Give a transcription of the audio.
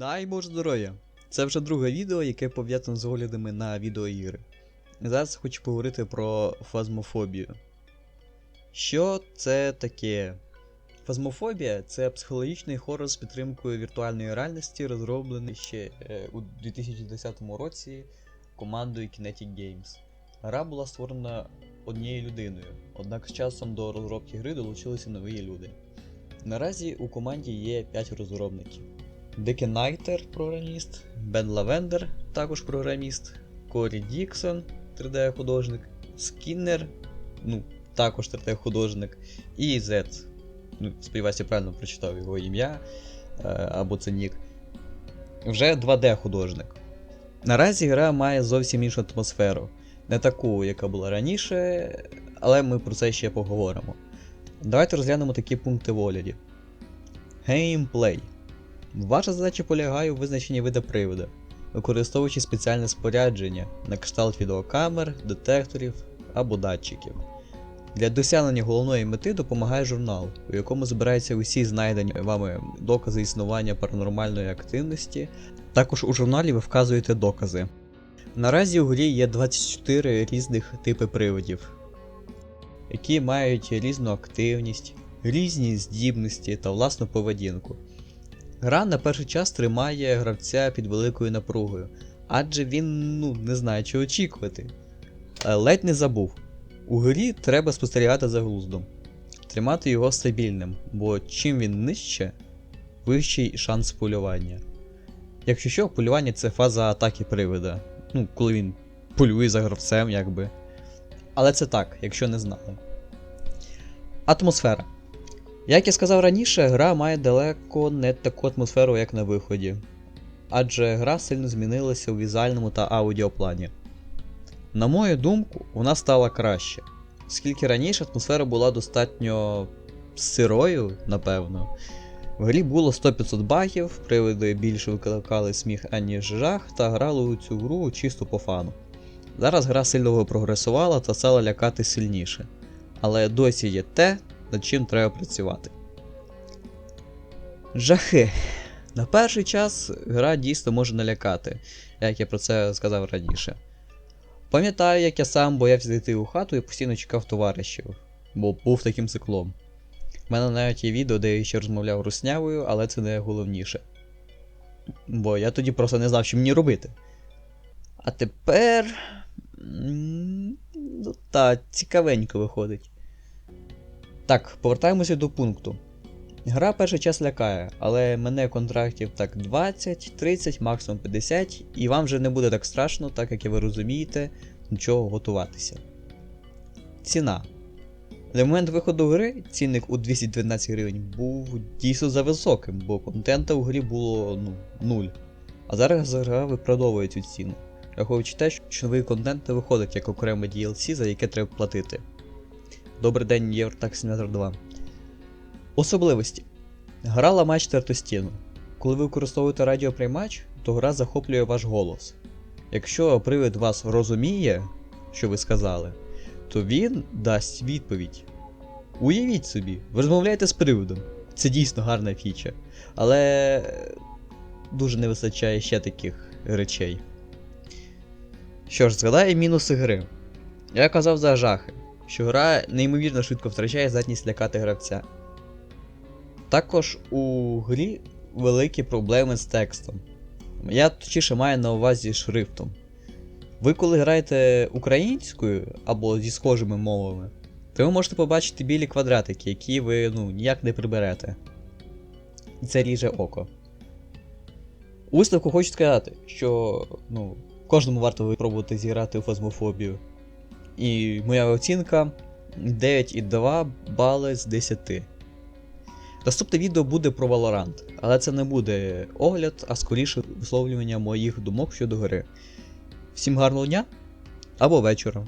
Дай Боже здоров'я! Це вже друге відео, яке пов'язане з оглядами на відеоігри. Зараз хочу поговорити про фазмофобію. Що це таке? Фазмофобія це психологічний хорор з підтримкою віртуальної реальності, розроблений ще е, у 2010 році командою Kinetic Games. Гра була створена однією людиною, однак з часом до розробки гри долучилися нові люди. Наразі у команді є 5 розробників. Декі Найтер, програміст, Бен Лавендер, також програміст, Корі Діксон, 3D-художник, Скіннер, ну, також 3D-художник, і Зет. Ну, сподіваюся, правильно прочитав його ім'я е, або це нік. Вже 2D-художник. Наразі гра має зовсім іншу атмосферу. Не таку, яка була раніше, але ми про це ще поговоримо. Давайте розглянемо такі пункти в огляді. Геймплей. Ваша задача полягає у визначенні вида привода, використовуючи спеціальне спорядження на кшталт відеокамер, детекторів або датчиків. Для досягнення головної мети допомагає журнал, у якому збираються усі знайдені вами докази існування паранормальної активності. Також у журналі ви вказуєте докази. Наразі у грі є 24 різних типи приводів, які мають різну активність, різні здібності та власну поведінку. Гра на перший час тримає гравця під великою напругою, адже він ну, не знає, що очікувати. Е, Ледь не забув. У грі треба спостерігати за глуздом, тримати його стабільним, бо чим він нижче, вищий шанс полювання. Якщо що, полювання це фаза атаки привида. Ну, коли він полює за гравцем, якби. Але це так, якщо не знали. Атмосфера. Як я сказав раніше, гра має далеко не таку атмосферу, як на виході. Адже гра сильно змінилася у візуальному та аудіоплані. На мою думку, вона стала краще, оскільки раніше атмосфера була достатньо сирою, напевно. В грі було 100-500 багів, приводи більше викликали сміх, аніж жах, та грали у цю гру чисто по фану. Зараз гра сильно прогресувала та стала лякати сильніше. Але досі є те, над чим треба працювати. Жахи. На перший час гра дійсно може налякати, як я про це сказав раніше. Пам'ятаю, як я сам боявся зайти у хату і постійно чекав товаришів, бо був таким циклом. У мене навіть є відео, де я ще розмовляв руснявою, але це не головніше. Бо я тоді просто не знав, що мені робити. А тепер. Ну та, цікавенько виходить. Так, повертаємося до пункту. Гра перший час лякає, але мене контрактів так 20, 30, максимум 50, і вам вже не буде так страшно, так як і ви розумієте, до чого готуватися. Ціна. На момент виходу гри цінник у 212 гривень був дійсно зависоким, бо контента у грі було ну, нуль. А зараз гра виправдовує цю ціну, враховуючи те, що новий контент не виходить як окреме DLC, за яке треба платити. Добрий день, Євротак Simulator 2. Особливості. Гра ламає четверту стіну. Коли ви використовуєте радіоприймач, то гра захоплює ваш голос. Якщо привид вас розуміє, що ви сказали, то він дасть відповідь. Уявіть собі, ви розмовляєте з приводом. Це дійсно гарна фіча. Але дуже не вистачає ще таких речей. Що ж, згадаємо мінуси гри. Я казав за жахи, що гра неймовірно швидко втрачає здатність лякати гравця. Також у грі великі проблеми з текстом. Я точніше маю на увазі шрифтом. Ви коли граєте українською або зі схожими мовами, то ви можете побачити білі квадратики, які ви ну, ніяк не приберете. І це ріже око. У висновку хочу сказати, що ну, кожному варто випробувати зіграти у фазмофобію. І моя оцінка 9,2 бали з 10. Наступне відео буде про Valorant, але це не буде огляд, а скоріше висловлювання моїх думок щодо гри. Всім гарного дня або вечора.